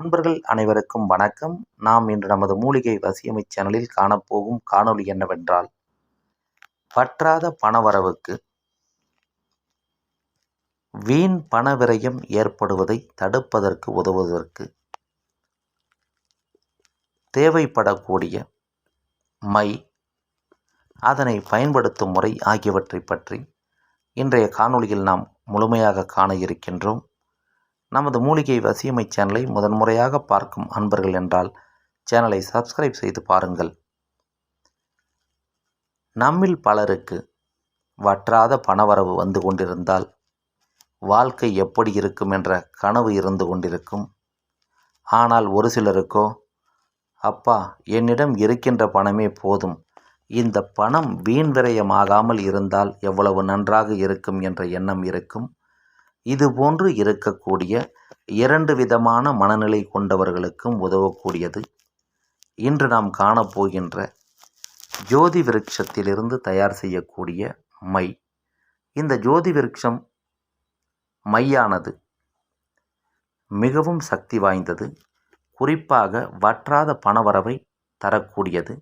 நண்பர்கள் அனைவருக்கும் வணக்கம். நாம் இன்று நமது மூலிகை வசியமை சேனலில் காணப்போகும் காணொளி என்னவென்றால் பற்றாத பணவரவுக்கு வீண் பண விரயம் ஏற்படுவதை தடுப்பதற்கு உதவுவதற்கு தேவைப்படக்கூடிய மை அதனை பயன்படுத்தும் முறை ஆகியவற்றை பற்றி இன்றைய காணொளியில் நாம் முழுமையாக காண இருக்கின்றோம். நமது மூலிகை வசியமை சேனலை முதன்முறையாக பார்க்கும் அன்பர்கள் என்றால் சேனலை சப்ஸ்கிரைப் செய்து பாருங்கள். நம்மில் பலருக்கு வற்றாத பணவரவு வந்து கொண்டிருந்தால் வாழ்க்கை எப்படி இருக்கும் என்ற கனவு இருந்து கொண்டிருக்கும். ஆனால் ஒரு சிலருக்கோ அப்பா என்னிடம் இருக்கின்ற பணமே போதும். இந்த பணம் வீண் விரயமாகாமல் இருந்தால் எவ்வளவு நன்றாக இருக்கும் என்ற எண்ணம் இருக்கும். இதுபோன்று இருக்கக்கூடிய இரண்டு விதமான மனநிலை கொண்டவர்களுக்கும் உதவக்கூடியது. இன்று நாம் காணப்போகின்ற ஜோதி விருட்சத்திலிருந்து தயார் செய்யக்கூடிய மை. இந்த ஜோதி விருட்சம் மையானது மிகவும் சக்தி வாய்ந்தது. குறிப்பாக வற்றாத பணவரவை தரக்கூடியது.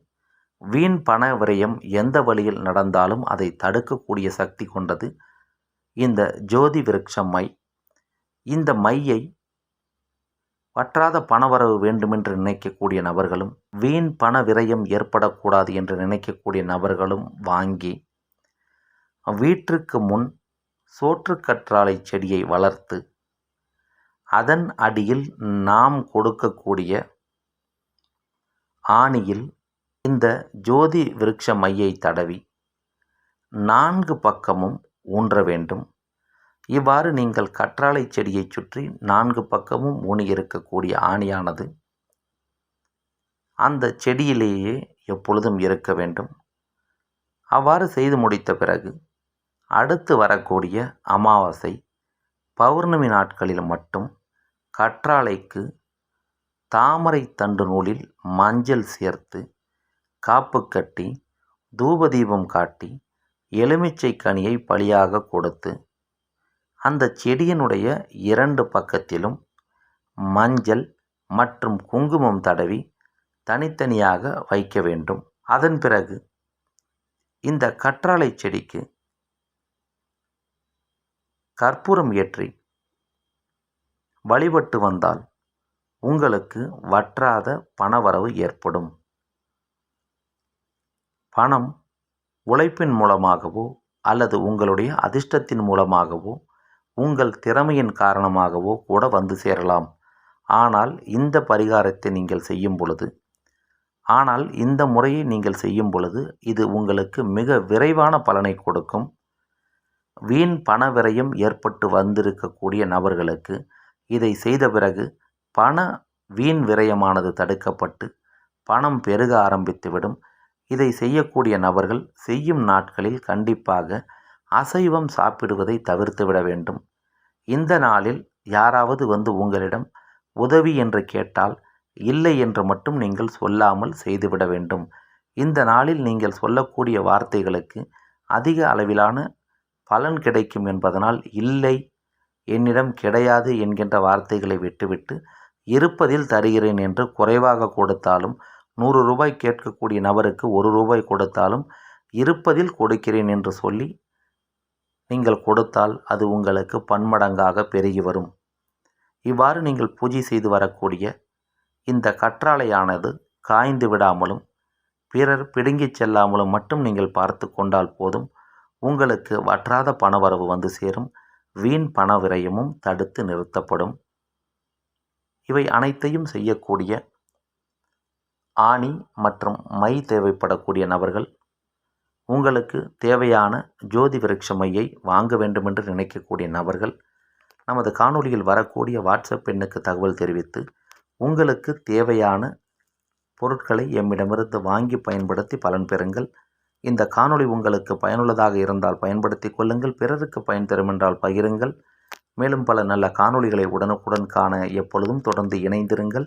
வீண் பண விரயம் எந்த வழியில் நடந்தாலும் அதை தடுக்கக்கூடிய சக்தி கொண்டது. இந்த ஜோதி விருட்சம் மை. இந்த மையை வற்றாத பணவரவு வேண்டுமென்று நினைக்கக்கூடிய நபர்களும் வீண் பண விரயம் ஏற்படக்கூடாது என்று நினைக்கக்கூடிய நபர்களும் வாங்கி வீட்டிற்கு முன் சோற்றுக்கற்றாழை செடியை வளர்த்து அதன் அடியில் நாம் கொடுக்கக்கூடிய ஆணியில் இந்த ஜோதி விருட்ச மையை தடவி நான்கு பக்கமும் ஊன்ற வேண்டும். இவ்வாறு நீங்கள் கற்றாழை செடியைச் சுற்றி நான்கு பக்கமும் ஊனி இருக்கக்கூடிய ஆணியானது அந்த செடியிலேயே எப்பொழுதும் இருக்க வேண்டும். அவ்வாறு செய்து முடித்த பிறகு அடுத்து வரக்கூடிய அமாவாசை பௌர்ணமி நாட்களில் மட்டும் கற்றாழைக்கு தாமரை தண்டு நூலில் மஞ்சள் சேர்த்து காப்பு கட்டி தூபதீபம் காட்டி எலுமிச்சை கனியை பலியாக கொடுத்து அந்த செடியினுடைய இரண்டு பக்கத்திலும் மஞ்சள் மற்றும் குங்குமம் தடவி தனித்தனியாக வைக்க வேண்டும். அதன் பிறகு இந்த கற்றாழை செடிக்கு கற்பூரம் ஏற்றி வழிபட்டு வந்தால் உங்களுக்கு வற்றாத பணவரவு ஏற்படும். பணம் உழைப்பின் மூலமாகவோ அல்லது உங்களுடைய அதிர்ஷ்டத்தின் மூலமாகவோ உங்கள் திறமையின் காரணமாகவோ கூட வந்து சேரலாம். ஆனால் இந்த பரிகாரத்தை நீங்கள் செய்யும் பொழுது ஆனால் இந்த முறையை நீங்கள் செய்யும் பொழுது இது உங்களுக்கு மிக விரைவான பலனை கொடுக்கும். வீண் பண விரயம் ஏற்பட்டு வந்திருக்கக்கூடிய நபர்களுக்கு இதை செய்த பிறகு பண வீண் விரயமானது தடுக்கப்பட்டு பணம் பெருக ஆரம்பித்துவிடும். இதை செய்யக்கூடிய நபர்கள் செய்யும் நாட்களில் கண்டிப்பாக அசைவம் சாப்பிடுவதை தவிர்த்து விட வேண்டும். இந்த நாளில் யாராவது வந்து உங்களிடம் உதவி என்று கேட்டால் இல்லை என்று மட்டும் நீங்கள் சொல்லாமல் செய்துவிட வேண்டும். இந்த நாளில் நீங்கள் சொல்லக்கூடிய வார்த்தைகளுக்கு அதிக அளவிலான பலன் கிடைக்கும் என்பதனால் இல்லை என்னிடம் கிடையாது என்கின்ற வார்த்தைகளை விட்டுவிட்டு இருப்பதில் தருகிறேன் என்று குறைவாக கொடுத்தாலும் நூறு ரூபாய் கேட்கக்கூடிய நபருக்கு ஒரு ரூபாய் கொடுத்தாலும் இருப்பதில் கொடுக்கிறேன் என்று சொல்லி நீங்கள் கொடுத்தால் அது உங்களுக்கு பன்மடங்காக பெருகி வரும். இவ்வாறு நீங்கள் பூஜை செய்து வரக்கூடிய இந்த கற்றாழையானது காய்ந்து விடாமலும் பிறர் பிடுங்கிச் செல்லாமலும் மட்டும் நீங்கள் பார்த்து கொண்டால் போதும். உங்களுக்கு வற்றாத பணவரவு வந்து சேரும். வீண் பண விரயமும் தடுத்து நிறுத்தப்படும். இவை அனைத்தையும் செய்யக்கூடிய ஆணி மற்றும் மை தேவைப்படக்கூடிய நபர்கள் உங்களுக்கு தேவையான ஜோதி விருட்ச மையை வாங்க வேண்டுமென்று நினைக்கக்கூடிய நபர்கள் நமது காணொளியில் வரக்கூடிய வாட்ஸ்அப் எண்ணுக்கு தகவல் தெரிவித்து உங்களுக்கு தேவையான பொருட்களை எம்மிடமிருந்து வாங்கி பயன்படுத்தி பலன் பெறுங்கள். இந்த காணொளி உங்களுக்கு பயனுள்ளதாக இருந்தால் பயன்படுத்தி கொள்ளுங்கள். பிறருக்கு பயன் தரும் என்றால் பகிருங்கள். மேலும் பல நல்ல காணொளிகளை உடனுக்குடன் காண எப்பொழுதும் தொடர்ந்து இணைந்திருங்கள்.